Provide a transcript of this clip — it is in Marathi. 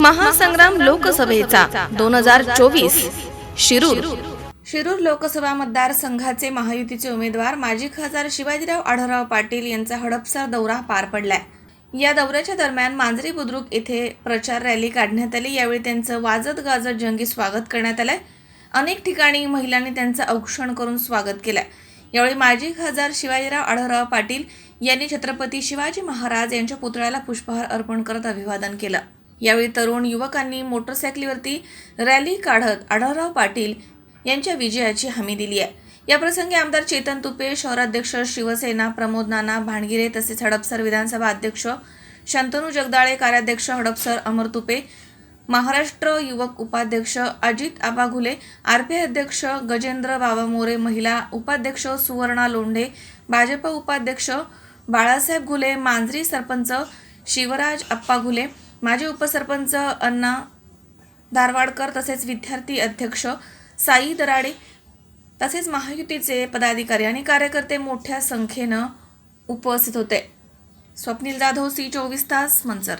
महासंग्राम लोकसभेचा दोन हजार चोवीस. शिरूर. शिरूर लोकसभा मतदारसंघाचे महायुतीचे उमेदवार माजी खासदार शिवाजीराव आढळराव पाटील यांचा हडपसर दौरा पार पडलाय. या दौऱ्याच्या दरम्यान मांजरी बुद्रुक येथे प्रचार रॅली काढण्यात आली. यावेळी त्यांचं वाजत गाजत जंगी स्वागत करण्यात आलंय. अनेक ठिकाणी महिलांनी त्यांचं औक्षण करून स्वागत केलंय. यावेळी माजी खासदार शिवाजीराव आढळराव पाटील यांनी छत्रपती शिवाजी महाराज यांच्या पुतळ्याला पुष्पहार अर्पण करत अभिवादन केलं. यावेळी तरुण युवकांनी मोटरसायकलीवरती रॅली काढत आढळराव पाटील यांच्या विजयाची हमी दिली आहे. याप्रसंगी आमदार चेतन तुपे शहराध्यक्ष शिवसेना प्रमोद नाना भाणगिरे तसेच हडपसर विधानसभा अध्यक्ष शंतनू जगदाळे कार्याध्यक्ष हडपसर अमर तुपे महाराष्ट्र युवक उपाध्यक्ष अजित आबा घुले आर पी अध्यक्ष गजेंद्र बाबा मोरे महिला उपाध्यक्ष सुवर्णा लोंढे भाजप उपाध्यक्ष बाळासाहेब घुले मांजरी सरपंच शिवराज अप्पा घुले माजी उपसरपंच अण्णा धारवाडकर तसेच विद्यार्थी अध्यक्ष साई दराडे तसेच महायुतीचे पदाधिकारी आणि कार्यकर्ते मोठ्या संख्येनं उपस्थित होते. स्वप्नील जाधव सी चोवीस तास मंचर.